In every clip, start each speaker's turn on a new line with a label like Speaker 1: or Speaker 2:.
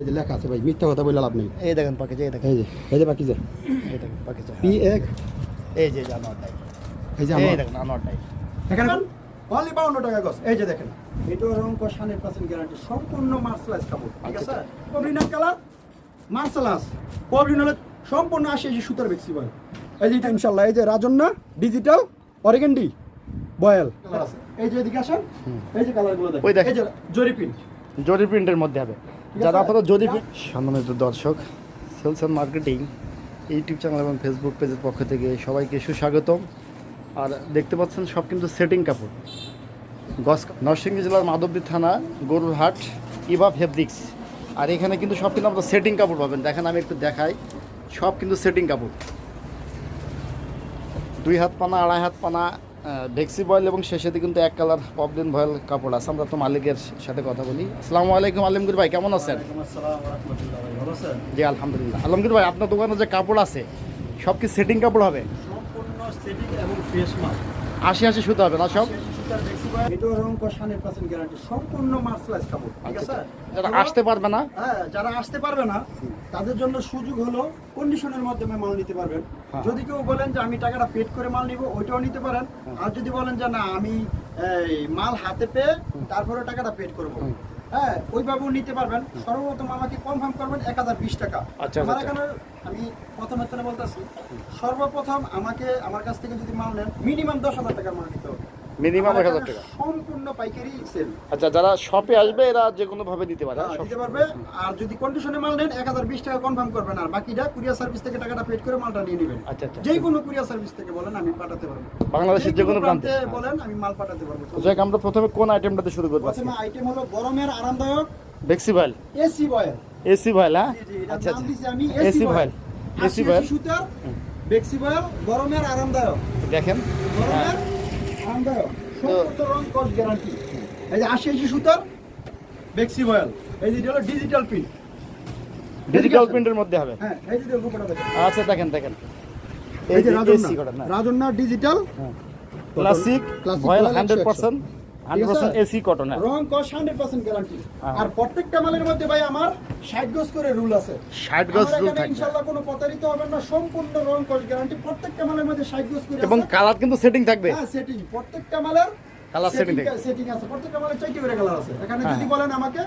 Speaker 1: এই যে লেখা আছে ভাই মিথ্যা কথা বলে লাভ নেই
Speaker 2: এই দেখেন প্যাকেজ এই দেখেন
Speaker 1: এই যে এই যে বাকি যে
Speaker 2: এই দেখেন প্যাকেজ
Speaker 1: পি এক
Speaker 2: এই যে জানোয়ারটাই
Speaker 1: এই যে আমার
Speaker 2: দেখেন আনোয়ারটাই
Speaker 1: এখানে অনলি বাউন্ন টাকা গছ এই যে দেখেন এটা রং কস হান্ড্রেড পার্সেন্ট গ্যারান্টি সম্পূর্ণ মার্সেলাইজ কাপড় ঠিক আছে পবলিনার কালার মার্সেলাস পবলিন হলে সম্পূর্ণ আসে এই যে সুতার বেক্সি বয় এই যে এটা ইনশাল্লাহ এই যে রাজন্না ডিজিটাল অরিগেন্ডি বয়েল এই যে এদিকে আসেন এই যে কালারগুলো
Speaker 2: ওই
Speaker 1: দেখেন
Speaker 2: দেখেন।
Speaker 1: এই যে জরি প্রিন্ট
Speaker 2: জরি প্রিন্টের মধ্যে হবে? যারা আপনারা জরি সম্মানিত দর্শক sales and marketing YouTube channel এবং ফেসবুক পেজের পক্ষ থেকে সবাইকে সুস্বাগতম। আর দেখতে পাচ্ছেন, সব কিন্তু সেটিং কাপড়। গস নরসিংদী জেলার মাধবদী থানা, গরুরহাট, ইভা ফেব্রিক্স আর এখানে কিন্তু সব কিন্তু আপনার সেটিং কাপড় পাবেন। দেখেন, আমি একটু দেখাই। সব কিন্তু সেটিং কাপড়। দুই হাত পানা, আড়াই হাত পানা ডেক্সি বয়েল এবং শেষেতে কিন্তু এক কালার পবলিন ভয়েল কাপড় আছে। আমরা তো মালিকের সাথে কথা বলি। আসসালামু আলাইকুম আলমগীর ভাই কেমন আছেন? জি আলহামদুলিল্লাহ। আলমগীর ভাই আপনার দোকানে যে কাপড় আছে সব কি সেটিং কাপড় হবে?
Speaker 1: সম্পূর্ণ সেটিং এবং ফ্রেশ মাল
Speaker 2: আশি আশি সুতো হবে না সব?
Speaker 1: এটা রং কস হান্ড্রেড পার্সেন্ট গ্যারান্টি সম্পূর্ণ কাপড় ঠিক আছে?
Speaker 2: যারা আসতে পারবে না?
Speaker 1: হ্যাঁ যারা আসতে পারবে না তাদের জন্য সুযোগ হলো কন্ডিশনের মাধ্যমে মাল নিতে পারবেন।
Speaker 2: হ্যাঁ।
Speaker 1: যদি কেউ বলেন যে আমি টাকাটা পেড করে মাল নিব ওইটাও নিতে পারেন। আর যদি বলেন যে না আমি মাল হাতে পেয়ে তারপরে টাকাটা পেড করব। হ্যাঁ ওইভাবেও নিতে পারবেন। সর্বপ্রথম আমাকে কনফার্ম করবেন এক হাজার বিশ টাকা।
Speaker 2: আচ্ছা,
Speaker 1: আমার
Speaker 2: আচ্ছা।
Speaker 1: এখানে আমি প্রথমে বলতেছি সর্বপ্রথম আমাকে আমার কাছ থেকে যদি মাল নেন মিনিমাম দশ হাজার টাকার মাল নিতে
Speaker 2: মিনিমাম এক হাজার টাকা।
Speaker 1: সম্পূর্ণ পাইকারি সেল।
Speaker 2: আচ্ছা যারা শপে আসবে এরা যে কোনো ভাবে দিতে পারে।
Speaker 1: হ্যাঁ, দিতে পারবে। আর যদি কন্ডিশনে মাল নেন এক হাজার বিশ টাকা কনফার্ম করবেন। আর বাকিটা কুরিয়ার সার্ভিস থেকে টাকাটা পেড করে মালটা নিয়ে নেবেন।
Speaker 2: আচ্ছা আচ্ছা।
Speaker 1: যে কোনো কুরিয়ার সার্ভিস থেকে বলেন আমি পাঠাতে পারব।
Speaker 2: বাংলাদেশের যে কোনো প্রান্তে।
Speaker 1: বলেন আমি মাল পাঠাতে পারব।
Speaker 2: যাক আমরা প্রথমে কোন আইটেমটাতে শুরু করব
Speaker 1: প্রথমে আইটেম হলো গরমের আরামদায়ক
Speaker 2: বেক্সি ভাইল
Speaker 1: এসি বয়েল।
Speaker 2: এসি ভাইল হ্যাঁ? আচ্ছা আচ্ছা।
Speaker 1: আমি এসি।
Speaker 2: বয়েল
Speaker 1: এসি
Speaker 2: বয়েল।
Speaker 1: সুতার বেক্সি বয়েল গরমের আরামদায়ক।
Speaker 2: দেখেন।
Speaker 1: গরমের গ্যারান্টি এই যে আশি আশি সুতার বেক্সি বয়েল এই যে হলো ডিজিটাল প্রিন্ট
Speaker 2: ডিজিটাল প্রিন্টের মধ্যে হবে?
Speaker 1: হ্যাঁ এই যে
Speaker 2: আচ্ছা দেখেন দেখেন।
Speaker 1: এই যে Rajanna. Digital
Speaker 2: classic
Speaker 1: Royal
Speaker 2: hundred
Speaker 1: 100%
Speaker 2: percent hundred percent AC cotton
Speaker 1: রং কস হান্ড্রেড পার্সেন্ট গ্যারান্টি
Speaker 2: হ্যাঁ।
Speaker 1: আর প্রত্যেকটা মালের মধ্যে ভাই আমার ষাট গজ করে রুল আছে।
Speaker 2: ষাট গজ রুল থাকবে।
Speaker 1: ইনশাল্লাহ কোনো প্রতারিত হবে না সম্পূর্ণ রং কস গ্যারান্টি প্রত্যেকটা মালের মধ্যে ষাট গজ করে
Speaker 2: এবং কালার কিন্তু সেটিং থাকবে।
Speaker 1: হ্যাঁ সেটিং প্রত্যেকটা মালের
Speaker 2: setting
Speaker 1: সেটিং আছে প্রত্যেকটা মালের চারটি করে কালার আছে। এখানে
Speaker 2: হ্যাঁ।
Speaker 1: যদি বলেন আমাকে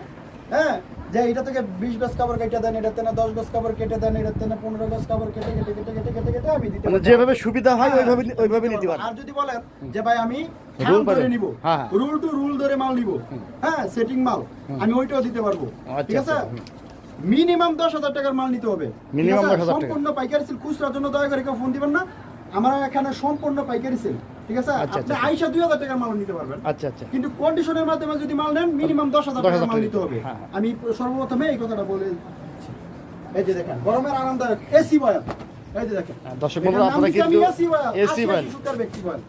Speaker 1: হ্যাঁ যে এটা থেকে বিশ গজ কাপড় কেটে দেন এটা থেকে দশ গজ কাপড় কেটে দেন এটা থেকে পনেরো গজ কাপড় কেটে কেটে কেটে কেটে কেটে কেটে আমি দিতে
Speaker 2: মানে যেভাবে সুবিধা হয়
Speaker 1: হ্যাঁ,
Speaker 2: ওইভাবে ওইভাবে নিতে পারেন
Speaker 1: আর যদি বলেন যে ভাই আমি রুল ধরে নিব। রুল টু রুল ধরে মাল নিব। হ্যাঁ সেটিং মাল। আমি ওইটাও দিতে পারব।
Speaker 2: আচ্ছা,
Speaker 1: ঠিক আছে?
Speaker 2: আচ্ছা,
Speaker 1: মিনিমাম দশ হাজার টাকার মাল নিতে হবে। ঠিক
Speaker 2: Minimum
Speaker 1: আছে?
Speaker 2: 10,000 টাকা।
Speaker 1: সম্পূর্ণ পাইকারি সেল খুচরার জন্য দয়া করে কেউ ফোন দিবেন না। আমার এখানে সম্পূর্ণ পাইকারি সেল ঠিক আছে? আপনি। আইসা দুই হাজার টাকার মাল নিতে পারবেন।
Speaker 2: আচ্ছা আচ্ছা।
Speaker 1: কিন্তু কন্ডিশনের মাধ্যমে যদি মাল নেন মিনিমাম
Speaker 2: 10,000
Speaker 1: টাকার মাল নিতে হবে। আমি সর্বপ্রথমে এই কথাটা বলে এই যে দেখেন গরমের আরামদায়ক এসি বয়াল। এই যে দেখেন
Speaker 2: দর্শক বন্ধুরা আপনারা কিন্তু এসি
Speaker 1: 80
Speaker 2: বয়েল
Speaker 1: সুতার ব্যক্তি বয়াল।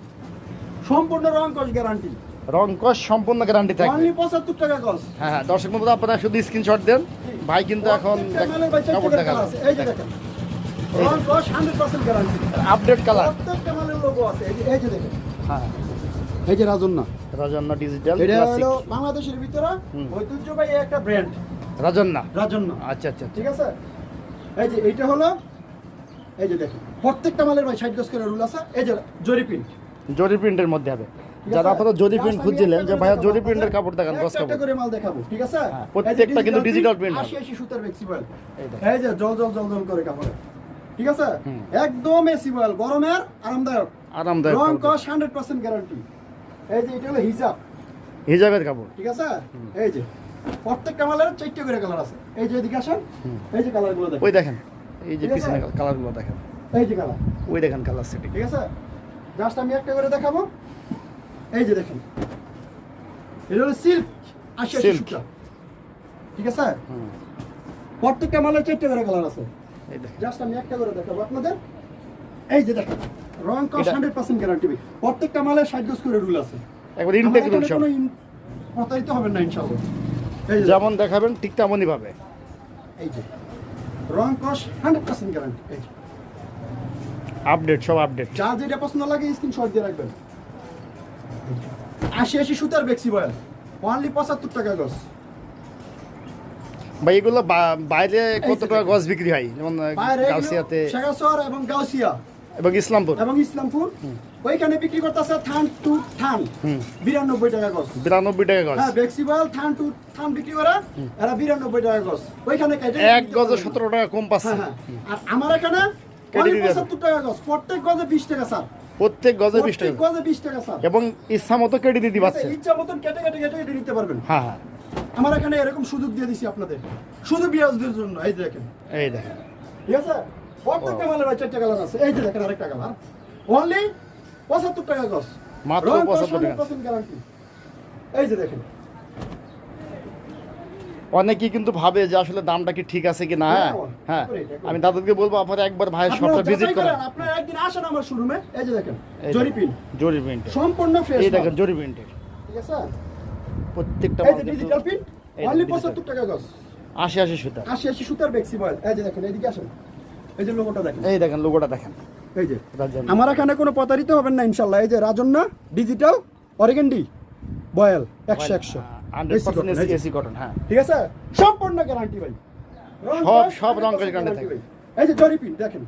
Speaker 1: সম্পূর্ণ রং কস গ্যারান্টি
Speaker 2: রং কস সম্পূর্ণ গ্যারান্টি থাকবে।
Speaker 1: অনলি পঁচাত্তর টাকা কস।
Speaker 2: হ্যাঁ হ্যাঁ দর্শক বন্ধুরা আপনারা শুধু স্ক্রিনশট দেন। ভাই কিন্তু এখন কাপড়।
Speaker 1: এই যে দেখেন। রং কস গ্যারান্টি
Speaker 2: আপডেট কালার
Speaker 1: প্রত্যেকটা লোগো আছে এই যে- এই দেখেন।
Speaker 2: হ্যাঁ।
Speaker 1: এই যে রাজন্না।
Speaker 2: রাজন্য ডিজিটাল
Speaker 1: এটা হলো বাংলাদেশের ভিতরে ঐতিহ্যবাহী একটা ব্র্যান্ড
Speaker 2: রাজন্না।
Speaker 1: রাজন্না।
Speaker 2: আচ্ছা আচ্ছা
Speaker 1: ঠিক আছে? এই যে এইটা হলো এই যে দেখেন প্রত্যেকটা মালের ভাই ষাট গজ করে রুল আছে। এই যে জরি প্রিন্ট
Speaker 2: জরি প্রিন্টের মধ্যে হবে। যারা আপনারা জরি প্রিন্ট খুঁজছিলেন যে ভাইয়া জরি প্রিন্টের কাপড় দেখান গস কাপড়।
Speaker 1: করে মাল দেখাবো ঠিক আছে?
Speaker 2: হ্যাঁ, প্রত্যেকটা কিন্তু print হবে।
Speaker 1: আশি আশি সুতার ফ্লেক্সিবল
Speaker 2: এই
Speaker 1: যে জল জল জল জল করে কাপড় ঠিক আছে। একদম এসিবল গরমের আরামদায়ক।
Speaker 2: আরামদায়ক
Speaker 1: রং কস হান্ড্রেড পার্সেন্ট গ্যারান্টি এই যে এটা হলো হিসাব
Speaker 2: হিজাবের কাপড়।
Speaker 1: ঠিক আছে? এই যে প্রত্যেকটা মালের চারটে করে কালার আছে। এই যে এদিকে আসেন। এই যে কালারগুলো দেখেন।
Speaker 2: ওই দেখেন। এই যে পিছনে কালারগুলো দেখেন।
Speaker 1: এই যে কালার
Speaker 2: ওই দেখেন কালার সেটিং
Speaker 1: ঠিক আছে? জাস্ট আমি একটা করে দেখাবো। এই যে দেখেন। এটা হলো সিল্ক আশি আশি সুতা ঠিক আছে? প্রত্যেকটা মালের চারটে করে কালার আছে। জাস্ট আমি একটা করে দেখাবো আপনাদের। এই যে দেখেন। রং কস
Speaker 2: এটা-
Speaker 1: হান্ড্রেড পার্সেন্ট গ্যারান্টি প্রত্যেকটা মালের ষাট গজ করে রুল আছে।
Speaker 2: একবার ইনটেক রুল সব
Speaker 1: প্রতারিত হবেন না যে
Speaker 2: যেমন দেখাবেন ঠিক তেমনই পাবে
Speaker 1: এই যে রং কস হান্ড্রেড পার্সেন্ট গ্যারান্টি এই
Speaker 2: আপডেট সব আপডেট
Speaker 1: যা যেটা পছন্দ লাগে স্ক্রিনশট দিয়ে রাখবেন। আশি আশি সুতার বেক্সি বয়াল অনলি পঁচাত্তর টাকা গজ।
Speaker 2: ভাই এগুলো বাইরে কত টাকা। গজ বিক্রি হয়? যেমন গাউসিয়াতে
Speaker 1: শেখাচর এবং গাউসিয়া।
Speaker 2: এবং ইসলামপুর।
Speaker 1: এবং ইসলামপুর ওইখানে বিক্রি করতেছে থান টু থান বিরানব্বই টাকা গজ
Speaker 2: বিরানব্বই টাকা গজ
Speaker 1: হ্যাঁ বেক্সিবল থান টু থান বিক্রি করে এরা বিরানব্বই টাকা গজ ওইখানে
Speaker 2: এক গজে সতেরো টাকা কম পাচ্ছে।
Speaker 1: হ্যাঁ হ্যাঁ। আর আমার এখানে। 75 টাকা গজ প্রত্যেক গজে বিশ টাকা স্যার।
Speaker 2: প্রত্যেক গজে বিশ টাকা।
Speaker 1: গজে বিশ টাকা স্যার।
Speaker 2: এবং ইচ্ছা মতো কেটে দিতে পারছে
Speaker 1: ইচ্ছা মতন কেটে কেটে কেটে কেটে নিতে পারবেন।
Speaker 2: হ্যাঁ হ্যাঁ।
Speaker 1: আমার এখানে এরকম সুযোগ দিয়ে দিছি আপনাদের। শুধু বিয়াজদের জন্য এই দেখেন।
Speaker 2: এই দেখেন।
Speaker 1: ঠিক আছে? প্রত্যেকটা মালের ভাই চারটা কালার আছে। এই যে দেখেন আরেকটা কালার। অনলি পঁচাত্তর টাকা গজ
Speaker 2: মাত্র
Speaker 1: রং
Speaker 2: 75 টাকা।
Speaker 1: গ্যারান্টি এই যে দেখেন।
Speaker 2: অনেকেই কিন্তু ভাবে যে আসলে দামটা কি ঠিক আছে কি না হ্যাঁ?
Speaker 1: হ্যাঁ,
Speaker 2: হ্যাঁ। আমি দাদুকে বলব আপনারা একবার ভাইয়ের শপটা ভিজিট করেন
Speaker 1: আপনারা একদিন আসেন আমার শোরুমে এই যে দেখেন
Speaker 2: এই
Speaker 1: জরিপিন
Speaker 2: জরি প্রিন্টের
Speaker 1: সম্পূর্ণ ফ্রেশ
Speaker 2: এই দেখেন জরি প্রিন্টের
Speaker 1: ঠিক আছে?
Speaker 2: প্রত্যেকটা
Speaker 1: এই যে ডিজিটাল প্রিন্ট অনলি 75 টাকা গজ
Speaker 2: আশি আশি সুতা
Speaker 1: আশি আশি সুতার বেক্সি বয়েল এই যে দেখেন এইদিকে আসেন। এই যে লোগোটা দেখেন।
Speaker 2: এই দেখেন লোগোটা দেখেন।
Speaker 1: এই যে। আমার এখানে কোনো প্রতারিত হবেন না ইনশাল্লাহ। এই যে রাজন্না ডিজিটাল অরিগেন্ডি বয়েল একশো একশো।
Speaker 2: হান্ড্রেড
Speaker 1: AC
Speaker 2: পার্সেন্ট
Speaker 1: cotton, এই যে।
Speaker 2: এসি কটন হ্যাঁ।
Speaker 1: ঠিক আছে? সম্পূর্ণ গ্যারান্টি ভাই।
Speaker 2: সব- সব রং
Speaker 1: 100%
Speaker 2: কস guarantee
Speaker 1: guarantee
Speaker 2: থাকবে।
Speaker 1: এই যে জরিপিন দেখেন।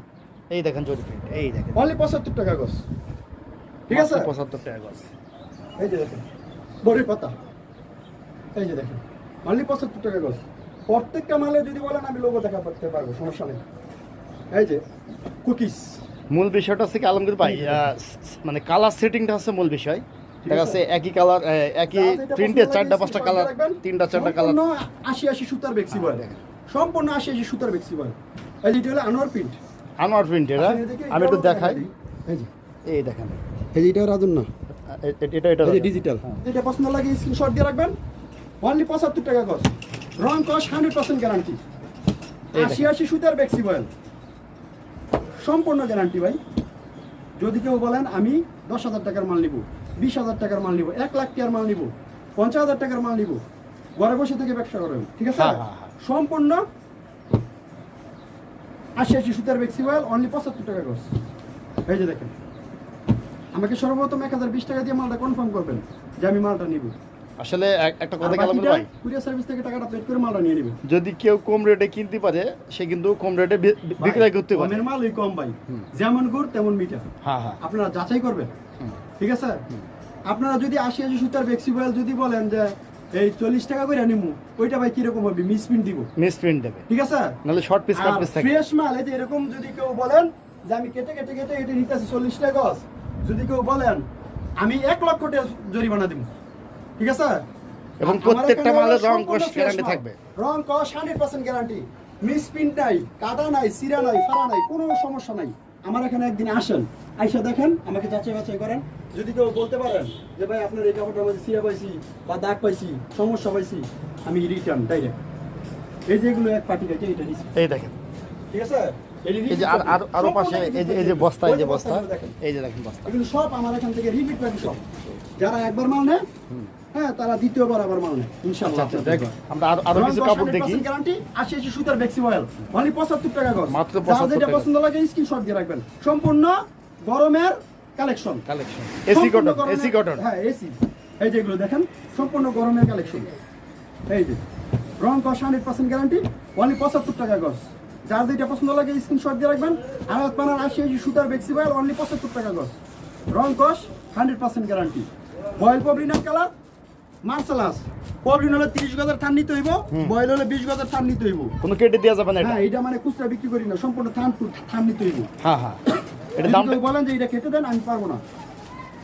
Speaker 2: এই দেখেন জরি এই দেখেন।
Speaker 1: অনলি পঁচাত্তর টাকা গজ ঠিক আছে?
Speaker 2: পঁচাত্তর টাকা গজ
Speaker 1: এই যে দেখেন পাতা। এই যে দেখেন অনলি পঁচাত্তর টাকা গজ প্রত্যেকটা মালে যদি বলেন আমি লোগো দেখা করতে পারব সমস্যা নেই। এই যে কুকিজ
Speaker 2: মূল বিষয়টা হচ্ছে কি আলমগীর ভাই মানে কালার সেটিংটা হচ্ছে মূল বিষয়। দেখা যাচ্ছে একই কালার একই প্রিন্টের চারটা পাঁচটা কালার তিনটা চারটা কালার
Speaker 1: আশি আশি সুতার বেক্সি বয় সম্পূর্ণ আশি আশি সুতার বেক্সি বয় এই যে এটা হলো আনোয়ার প্রিন্ট
Speaker 2: আনোয়ার প্রিন্টের হ্যাঁ? আমি একটু দেখাই।
Speaker 1: এই যে।
Speaker 2: এই দেখেন।
Speaker 1: এই যে এটা রাজন না।
Speaker 2: এটা এটা
Speaker 1: ডিজিটাল যেটা পছন্দ লাগে স্ক্রিনশট দিয়ে রাখবেন। অনলি পঁচাত্তর টাকা গজ রং কস হান্ড্রেড পার্সেন্ট গ্যারান্টি আশি আশি সুতার বেক্সি বয়েল সম্পূর্ণ গ্যারান্টি ভাই। যদি কেউ বলেন আমি দশ হাজার টাকার মাল নিব বিশ হাজার টাকার মাল নিব এক লাখ টাকার মাল নিব পঞ্চাশ হাজার টাকার মাল নিব ঘরে বসে থেকে ব্যবসা করবেন ঠিক আছে?
Speaker 2: হ্যাঁ, হ্যাঁ, হ্যাঁ।
Speaker 1: সম্পূর্ণ আশি আশি সুতার বেক্সি বয়েল অনলি পঁচাত্তর টাকা গজ এই যে দেখেন আমাকে সর্বপ্রথম এক হাজার বিশ টাকা দিয়ে মালটা কনফার্ম করবেন যে আমি মালটা নিব।
Speaker 2: আসলে একটা কথা গেলাম ভাই?
Speaker 1: কুরিয়ার সার্ভিস থেকে টাকাটা পেড করে মালটা নিয়ে নেবেন
Speaker 2: যদি কেউ কম রেটে কিনতে পারে সে কিন্তু কম রেটে বি- বি- বিক্রয় করতে পারে।
Speaker 1: কমের মাল ওই কম ভাই। যেমন গুড় তেমন মিঠা।
Speaker 2: হ্যাঁ হ্যাঁ।
Speaker 1: আপনারা যাচাই করবেন। ঠিক আছে? আপনারা যদি আশি আশি সুতার বেক্সিবয়েল যদি বলেন যে এই চল্লিশ টাকা করে নিমু ওইটা ভাই কীরকম হবে? মিসপ্রিন্ট দিব।
Speaker 2: মিস প্রিন্ট দেবে।
Speaker 1: ঠিক আছে?
Speaker 2: নাহলে শর্ট পিস কাট পিস থাকে।
Speaker 1: ফ্রেশ মাল এই যে এরকম যদি কেউ বলেন যে আমি কেটে কেটে কেটে কেটে নিতেছি চল্লিশ টাকা গজ। যদি কেউ বলেন আমি এক লক্ষ টাকা জরিমানা দিব ঠিক আছে?
Speaker 2: এবং প্রত্যেকটা মালের রং কস গ্যারান্টি থাকবে।
Speaker 1: রং কস হান্ড্রেড পার্সেন্ট গ্যারান্টি মিসপ্রিন্ট নাই কাটা নাই সিরা নাই ফাড়া নাই কোনো সমস্যা নাই। আমার এখানে একদিন আসেন আইসা দেখেন আমাকে যাচাই বাছাই করেন। যদি কেউ বলতে পারেন যে ভাই আপনার এই কাপড়টার মধ্যে সিরা পাইছি বা দাগ পাইছি সমস্যা পাইছি আমি রিটার্ন ডাইরেক্ট এই যে এগুলো এক পার্টি গেছে এটা নিছি
Speaker 2: এই দেখেন।
Speaker 1: ঠিক আছে?
Speaker 2: এই যে আর আর- আরও পাশে এই যে এই যে বস্তা এই যে বস্তা।
Speaker 1: দেখেন।
Speaker 2: এই যে দেখেন বস্তা।
Speaker 1: এগুলো সব আমার এখান থেকে রিপিট পার্টি সব। যারা একবার মাল নেয় হ্যাঁ তারা দ্বিতীয়বার আবার মাল নেয় ইনশাআল্লাহ।
Speaker 2: আচ্ছা আমরা আরও আরও কিছু কাপড় দেখি।
Speaker 1: গ্যারান্টি আশি আশি সুতার বেক্সি অয়েল অনলি পঁচাত্তর টাকা গজ
Speaker 2: মাত্র
Speaker 1: যার
Speaker 2: 75
Speaker 1: যেটা পছন্দ লাগে স্ক্রিনশট দিয়ে রাখবেন। সম্পূর্ণ গরমের collection
Speaker 2: collection AC cotton AC cotton
Speaker 1: হ্যাঁ এসি এই যে এগুলো দেখেন সম্পূর্ণ গরমের কালেকশন এই যে রং cost hundred percent guarantee only পঁচাত্তর টাকা গজ যার যেটা পছন্দ লাগে স্ক্রিনশট দিয়ে রাখবেন। আড়াত পানার আশি আশি সুতার বেক্সি অয়েল অনলি পঁচাত্তর টাকা গজ রং কস হান্ড্রেড পার্সেন্ট গ্যারান্টি বয়েল পবলিনার কালার মার্শালাস পবলিন হলে তিরিশ গজের থান নিতে হইব বয়েল হলে বিশ গজের থান নিতে হইব।
Speaker 2: কোনো কেটে দেওয়া যাবে না এটা?
Speaker 1: হ্যাঁ এটা মানে খুচরা বিক্রি করি না সম্পূর্ণ থান থান নিতে হইব।
Speaker 2: হ্যাঁ হ্যাঁ। এটা
Speaker 1: কেউ বলেন যে এটা খেতে দেন আমি পারব না।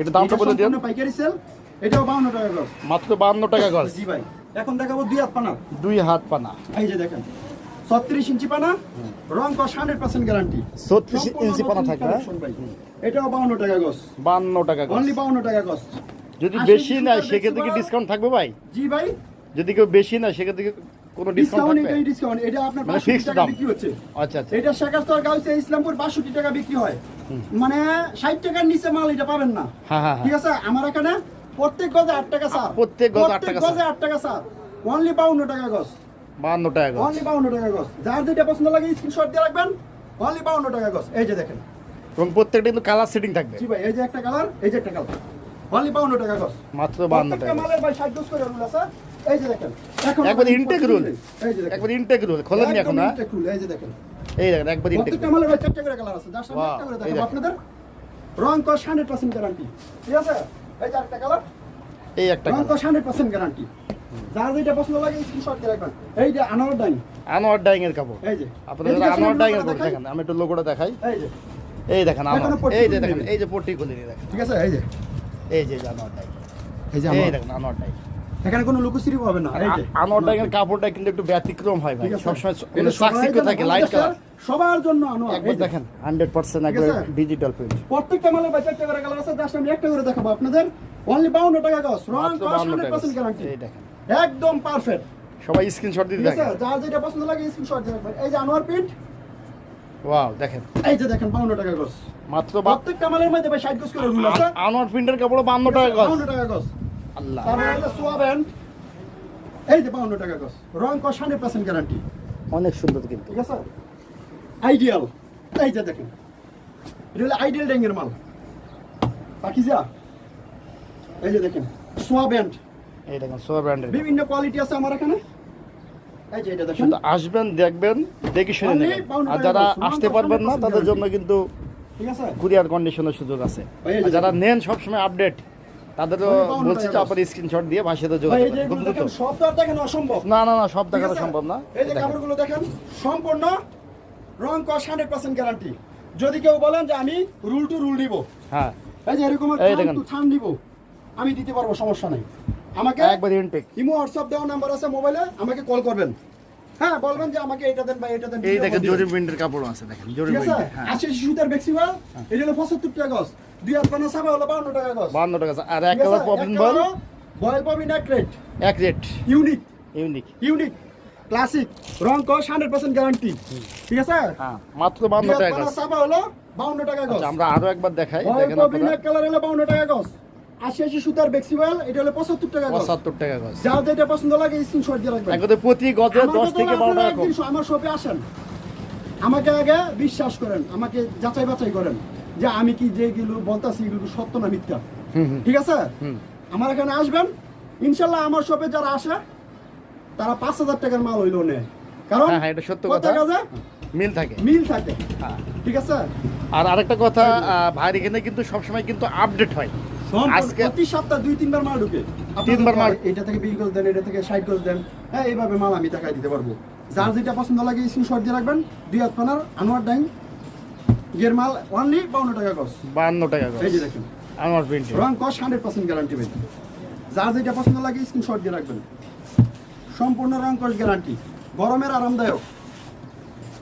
Speaker 2: এটা দামটা বলে দিন
Speaker 1: সম্পূর্ণ পাইকারি সেল এটাও বাউন্ন টাকা গজ।
Speaker 2: মাত্র বাহান্ন টাকা গজ।
Speaker 1: জি ভাই এখন দেখাবো দুই হাত পানা।
Speaker 2: দুই হাত পানা।
Speaker 1: এই যে দেখেন ছত্রিশ ইঞ্চি পানা রং কস হান্ড্রেড পার্সেন্ট গ্যারান্টি
Speaker 2: 36 ইঞ্চি পানা থাকবে, হ্যাঁ?
Speaker 1: এটাও বাউন্ন টাকা গজ।
Speaker 2: বাহান্ন টাকা গজ।
Speaker 1: অনলি বাউন্ন টাকা গজ।
Speaker 2: যদি বেশি নেয় সেক্ষেত্রে কি ডিসকাউন্ট থাকবে ভাই?
Speaker 1: জি ভাই।
Speaker 2: যদি কেউ বেশি নেয় সেক্ষেত্রে কি কোনো ডিসকাউন্ট থাকবে?
Speaker 1: ডিসকাউন্ট এটা আপনার
Speaker 2: মানে
Speaker 1: 65 টাকা
Speaker 2: দাম।
Speaker 1: বিক্রি হচ্ছে।
Speaker 2: আচ্ছা আচ্ছা।
Speaker 1: এটা শেখাস্তর গাউসে ইসলামপুর বাষট্টি টাকা বিক্রি হয়। মানে ষাট টাকার নিচে মাল এটা পাবেন না।
Speaker 2: হ্যাঁ হ্যাঁ
Speaker 1: ঠিক
Speaker 2: হ্যাঁ
Speaker 1: আছে? আমার এখানে প্রত্যেক গজে আট টাকা স্যার
Speaker 2: প্রত্যেক গজে আট টাকা
Speaker 1: গজে আট টাকা স্যার অনলি বাউন্ন টাকা গজ।
Speaker 2: বাহান্ন টাকা গজ।
Speaker 1: অনলি বাউন্ন টাকা গজ। যার যেটা পছন্দ লাগে স্ক্রিনশট দিয়ে রাখবেন। অনলি বাউন্ন টাকা গজ। এই যে দেখেন।
Speaker 2: এবং প্রত্যেকটা কিন্তু কালার সেটিং থাকবে।
Speaker 1: জি ভাই এই যে একটা কালার এই যে একটা কালার অনলি বাউন্ন টাকা গজ
Speaker 2: মাত্র বাহান্ন
Speaker 1: প্রত্যেকটা
Speaker 2: টাকা।
Speaker 1: মালের ভাই ষাট গজ করে রুল আছে। এই যে দেখেন এখন
Speaker 2: একবারে intake rule?
Speaker 1: এই যে দেখেন।
Speaker 2: একবার ইনটেক রুল খোলেননি এখন না
Speaker 1: intake rule, এই যে দেখেন।
Speaker 2: এই দেখেন একবার ইনটেক
Speaker 1: প্রত্যেকটা মালের ভাই চারটে করে কালার আছে। যার সামনে একটা করে
Speaker 2: দেখেন।
Speaker 1: আপনাদের। রং কস হান্ড্রেড পার্সেন্ট গ্যারান্টি ঠিক আছে? এই যে একটা কালার
Speaker 2: এই একটা
Speaker 1: রং কস হান্ড্রেড পার্সেন্ট গ্যারান্টি যার যেটা পছন্দ লাগে স্ক্রিনশট দিয়ে রাখবেন। এই যে আনোয়ার ডাইন
Speaker 2: আনোয়ার ডাইং এর কাপড়।
Speaker 1: এই যে।
Speaker 2: আপনাদের আনোয়ার ডাইং এর কাপড় দেখেন। আমি একটু লোগোটা দেখাই।
Speaker 1: এই যে।
Speaker 2: এই দেখেন আনোয়ার এই যে দেখেন এই যে পট্টি খুলে দেখেন।
Speaker 1: ঠিক আছে? এই যে।
Speaker 2: এই যে আনোয়ার
Speaker 1: এই যে
Speaker 2: এই দেখেন
Speaker 1: এখানে কোনো লুকোচুরি হবে না। এই যে।
Speaker 2: আনোয়ার এর কাপড়টা কিন্তু একটু ব্যতিক্রম হয় ভাই। সবসময় সাকসিকো
Speaker 1: জন্য,
Speaker 2: থাকে লাইট কালার
Speaker 1: সবার জন্য আনোয়ার।
Speaker 2: একবার দেখেন হান্ড্রেড পার্সেন্ট
Speaker 1: ঠিক
Speaker 2: একবার ডিজিটাল প্রিন্ট
Speaker 1: প্রত্যেকটা মালের বাই চারটে করে কালার আছে জাস্ট আমি একটা করে দেখাবো আপনাদের। অনলি বাউন্ন টাকা গস রং
Speaker 2: মাত্র
Speaker 1: কস
Speaker 2: 52
Speaker 1: হান্ড্রেড গ্যারান্টি
Speaker 2: এই দেখেন।
Speaker 1: একদম পারফেক্ট
Speaker 2: সবাই স্ক্রিনশট
Speaker 1: আছে?
Speaker 2: দেখেন।
Speaker 1: যার যেটা পছন্দ লাগে স্ক্রিনশট দিয়ে রাখবেন এই যে আনোয়ার প্রিন্ট
Speaker 2: ওয়াও দেখেন।
Speaker 1: এই যে দেখেন বাউন্ন টাকা গস
Speaker 2: মাত্র
Speaker 1: প্রত্যেকটা মালের মধ্যে ভাই ষাট গজ করে রুল আছে।
Speaker 2: আন- আনোয়ার প্রিন্টের কাপড় বান্ন টাকা গজ।
Speaker 1: বাউন্ন টাকা গস
Speaker 2: আল্লাহ।
Speaker 1: তারপরে এই সোয়াবেন। এই যে বাউন্ন টাকা গস রং কস হান্ড্রেড পার্সেন্ট গ্যারান্টি
Speaker 2: অনেক সুন্দর কিন্তু।
Speaker 1: ঠিক আছে? আইডিয়াল এই যে দেখেন। এটা হলো আইডিয়াল ড্যাঙ্গের মাল। পাখিজা এই যে দেখেন সোয়াব্যান্ড
Speaker 2: এই দেখেন সোয়া ব্র্যান্ডের।
Speaker 1: বিভিন্ন কোয়ালিটি আছে আমার এখানে।
Speaker 2: শুধু আসবেন দেখবেন দেখে শুনে নেবেন। আর যারা আসতে পারবেন না তাদের জন্য কিন্তু কুরিয়ার কন্ডিশনের সুযোগ আছে। যারা নেন সবসময় আপডেট তাদেরও বলছি যে আপনার স্ক্রিনশট দিয়ে ভাষাতে যোগাযোগ
Speaker 1: এই যে
Speaker 2: করেন। খুব
Speaker 1: এগুলো
Speaker 2: দ্রুত
Speaker 1: দেখেন সব তো দেখেন অসম্ভব।
Speaker 2: না না না সব দেখানো সম্ভব না।
Speaker 1: এই যে কাপড়গুলো দেখেন সম্পূর্ণ রং কস হান্ড্রেড পার্সেন্ট গ্যারান্টি যদি কেউ বলেন যে আমি রুল টু রুল দিব
Speaker 2: হ্যাঁ।
Speaker 1: এই যে এরকম
Speaker 2: এই দেখেন।
Speaker 1: আমি দিতে পারব সমস্যা নাই। আমাকে
Speaker 2: একবার ইনটেক
Speaker 1: ইমো হোয়াটসঅ্যাপ দেওয়া নাম্বার আছে মোবাইলে আমাকে কল করবেন। হ্যাঁ বলবেন যে আমাকে এটা দেন বা এটা দেন
Speaker 2: এই দেখেন জরি প্রিন্টের কাপড় আছে দেখেন জরি প্রিন্টের হ্যাঁ।
Speaker 1: আছে সুতার বেক্সিবা এটা হলো পঁচাত্তর টাকা গজ। দুই হাত পানা সাবা হলো বাউন্ন টাকা গজ।
Speaker 2: বান্ন টাকা আছে। আর এক কালার প্রবলেম বল
Speaker 1: বয়েল পাবি না ক্রেট
Speaker 2: এক rate
Speaker 1: unique
Speaker 2: unique
Speaker 1: unique classic রং কস হান্ড্রেড পার্সেন্ট গ্যারান্টি ঠিক আছে?
Speaker 2: হ্যাঁ মাত্র বান্ন
Speaker 1: দুই হাত
Speaker 2: টাকা
Speaker 1: পানা
Speaker 2: গজ।
Speaker 1: সাবা হলো বাউন্ন টাকা গজ।
Speaker 2: আচ্ছা আমরা আরও একবার দেখাই
Speaker 1: বয়েল
Speaker 2: দেখেন
Speaker 1: পাবি না
Speaker 2: আপনারা
Speaker 1: কালার হলো বাউন্ন টাকা গজ। আশি আশি সুতার বেক্সিবাল এটা হলো পঁচাত্তর টাকা
Speaker 2: পঁচাত্তর টাকা গজ।
Speaker 1: যার যেটা পছন্দ লাগে স্ক্রিনশট দিয়ে রাখবেন।
Speaker 2: একবারে প্রতি গজে দশ থেকে বারো টাকা
Speaker 1: আমার শপে আসেন। আমাকে আগে বিশ্বাস করেন আমাকে যাচাই বাছাই করেন যে আমি কি যেগুলো বলতাছি এগুলো সত্য না মিথ্যা। ঠিক আছে? আমার এখানে আসবেন ইনশাল্লাহ আমার শপে যারা আসে তারা পাঁচ হাজার টাকার মাল হইলেও নেয় কারণ
Speaker 2: হ্যাঁ, হ্যাঁ, এটা সত্য কথা। মিল থাকে।
Speaker 1: মিল থাকে।
Speaker 2: হ্যাঁ।
Speaker 1: ঠিক আছে?
Speaker 2: আর আরেকটা কথা ভাইয়ের এখানে কিন্তু সবসময় কিন্তু আপডেট হয়। আজকে-
Speaker 1: প্রতি সপ্তাহ দুই তিনবার মাল ঢুকে।
Speaker 2: তিনবার মাল-
Speaker 1: এটা থেকে বিশ দেন এটা থেকে ষাট গজ দেন। হ্যাঁ এইভাবে মাল আমি দেখাই দিতে পারব। যার যেটা পছন্দ লাগে স্ক্রিনশট দিয়ে রাখবেন। দুই হাত পানার আনোয়ার ডাইং। ইয়ের মাল অনলি বাউন্ন টাকা গজ
Speaker 2: বান্ন টাকা গজ
Speaker 1: এই যে দেখেন।
Speaker 2: আমার প্রিন্টে
Speaker 1: রং কস হান্ড্রেড পার্সেন্ট গ্যারান্টি পাই যার যেটা পছন্দ লাগে স্ক্রিনশট দিয়ে রাখবেন। সম্পূর্ণ রং কস গ্যারান্টি গরমের আরামদায়ক।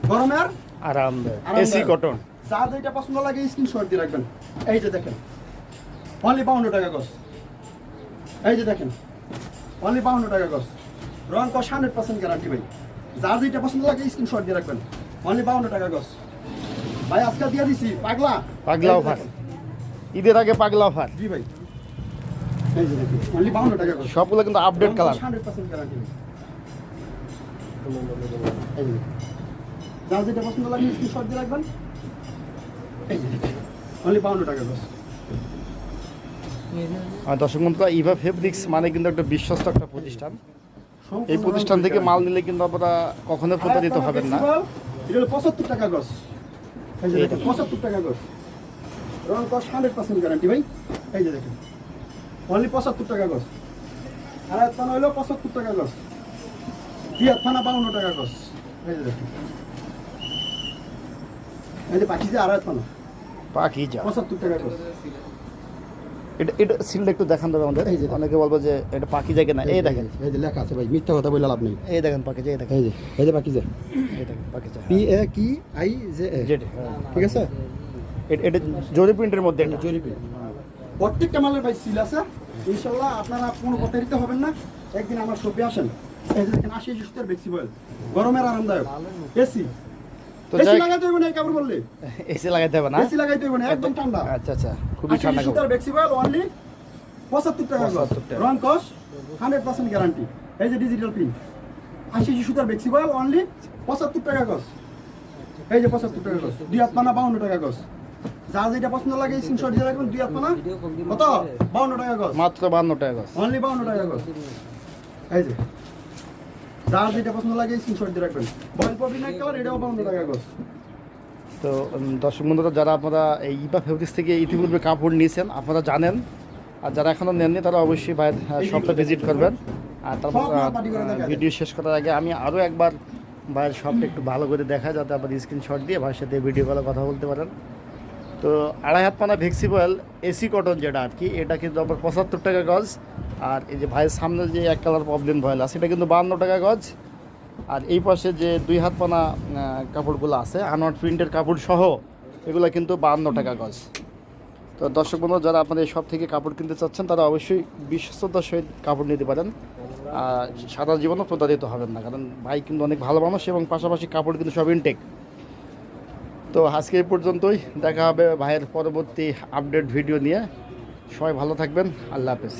Speaker 1: গরমের
Speaker 2: আরামদায়ক। এসি কটন
Speaker 1: যার যেটা পছন্দ লাগে স্ক্রিনশট দিয়ে রাখবেন। এই যে দেখেন। অনলি বাউন্ন টাকা গজ এই যে দেখেন অনলি বাউন্ন টাকা গজ রং কস হান্ড্রেড পার্সেন্ট গ্যারান্টি ভাই। যার যেটা পছন্দ লাগে স্ক্রিনশট দিয়ে রাখবেন। অনলি বাউন্ন টাকা গজ ভাই আজকে দিয়ে দিছি পাগলা।
Speaker 2: পাগলা অফার। ঈদের আগে পাগলা অফার
Speaker 1: জি ভাই। এই যে দেখেন অনলি বাউন্ন টাকা গজ
Speaker 2: সবগুলো কিন্তু update colour
Speaker 1: hundred percent guarantee. যার যেটা পছন্দ লাগে স্ক্রিনশট দিয়ে রাখবেন। এই যে অনলি বাউন্ন টাকা
Speaker 2: আর দর্শক বন্ধুরা ইভা ফেব্রিক্স মানে কিন্তু একটা বিশ্বস্ত একটা প্রতিষ্ঠান। এই প্রতিষ্ঠান থেকে মাল নিলে কিন্তু আপনারা কখনো প্রতারিত হবেন না।
Speaker 1: এটা হলো পঁচাত্তর টাকা দেখেন। পঁচাত্তর টাকা গজ। রং হান্ড্রেড পার্সেন্ট গ্যারান্টি ভাই। এই যে দেখেন অনলি পঁচাত্তর টাকা গজ। আর এক থানা হইল পঁচাত্তর টাকা গজ। দুই থানা বাউন্ন টাকা গজ। এই যে দেখেন এই যে পাখি যে আর এক থানা।
Speaker 2: পাখি যা।
Speaker 1: পঁচাত্তর টাকা গজ।
Speaker 2: এটা এটা সিলটা একটু দেখান আমাদের।
Speaker 1: দেখেন।
Speaker 2: অনেকে বলব যে এটা পাখি জায়গা না এই দেখেন।
Speaker 1: এই যে লেখা আছে ভাই মিথ্যা কথা বলে লাভ নেই।
Speaker 2: এই দেখেন পাখি জায়গা দেখেন।
Speaker 1: এই যে এই যে পাখি যে
Speaker 2: এই দেখেন পাখি
Speaker 1: পি এ কি আই জে এ। ঠিক আছে?
Speaker 2: এটা- জরি প্রিন্টের মধ্যে এটা
Speaker 1: জরিপে প্রত্যেকটা মালের ভাই সিল আছে। ইনশাল্লাহ আপনারা কোনো প্রতারিত হবেন না। একদিন আমার শপে আসেন। এই যে দেখেন আশি সুতার বেক্সি বয়েল। গরমের আরামদায়ক। এসি।
Speaker 2: তো
Speaker 1: এসি লাগাইতে হইব না এই কাপড় বললে
Speaker 2: এসি লাগাইতে হবে না?
Speaker 1: এসি লাগাইতে হইব না একদম ঠান্ডা।
Speaker 2: আচ্ছা আচ্ছা খুবই ঠান্ডা
Speaker 1: সুতার
Speaker 2: কাপড়।
Speaker 1: বেক্সি বয়েল অনলি পঁচাত্তর টাকা গজ। রং কস হান্ড্রেড পার্সেন্ট গ্যারান্টি এই যে ডিজিটাল প্রিন্ট আশি সুতার বেক্সি বয়েল অনলি পঁচাত্তর টাকা গজ। এই যে পঁচাত্তর টাকা গজ দুই হাত পানা বাউন্ন টাকা গজ। যা যেটা পছন্দ লাগে স্ক্রিনশট দিয়ে রাখবেন দুই হাত পানা। কত? বাউন্ন টাকা গজ।
Speaker 2: মাত্র বান্ন টাকা গজ।
Speaker 1: অনলি বাউন্ন টাকা গজ। এই যে যার যেটা পছন্দ লাগে স্ক্রিনশট দিয়ে রাখবেন। পপি কালার এটাও টাকা গজ
Speaker 2: তো দর্শক বন্ধুরা যারা আপনারা এই ইপা ফেব্রিক্স থেকে ইতিপূর্বে কাপড় নিয়েছেন আপনারা জানেন। আর যারা এখনও নেননি তারা অবশ্যই ভাইয়ের শপটা ভিজিট করবেন। আর তারপর। ভিডিও শেষ করার আগে আমি আরও একবার ভাইয়ের শপটা একটু ভালো করে দেখা যাতে আপনার স্ক্রিনশট দিয়ে ভাইয়ের সাথে ভিডিও কলে কথা বলতে পারেন। তো আড়াই হাত পানা ভেক্সিবল এসি কটন যেটা আর কি, এটা কিন্তু আবার পঁচাত্তর টাকা গজ। আর এই যে ভাইয়ের সামনে যে এক কালার প্রবলেম ভয়েল আছে, এটা কিন্তু বাহান্ন টাকা গজ। আর এই পাশে যে দুই হাত পানা কাপড়গুলো আছে, আনোয়ার প্রিন্টের কাপড় সহ, এগুলো কিন্তু বাহান্ন টাকা গজ। তো দর্শক বন্ধু, যারা আপনাদের সব থেকে কাপড় কিনতে চাচ্ছেন, তারা অবশ্যই বিশ্বস্ততার সহিত কাপড় নিতে পারেন। আর সারা জীবনও প্রতারিত হবেন না, কারণ ভাই কিন্তু অনেক ভালো মানুষ এবং পাশাপাশি কাপড় কিন্তু সব ইনটেক তো আজকে এই পর্যন্তই। দেখা হবে ভাইয়ের পরবর্তী আপডেট ভিডিও নিয়ে। সবাই ভালো থাকবেন। আল্লাহ হাফেজ।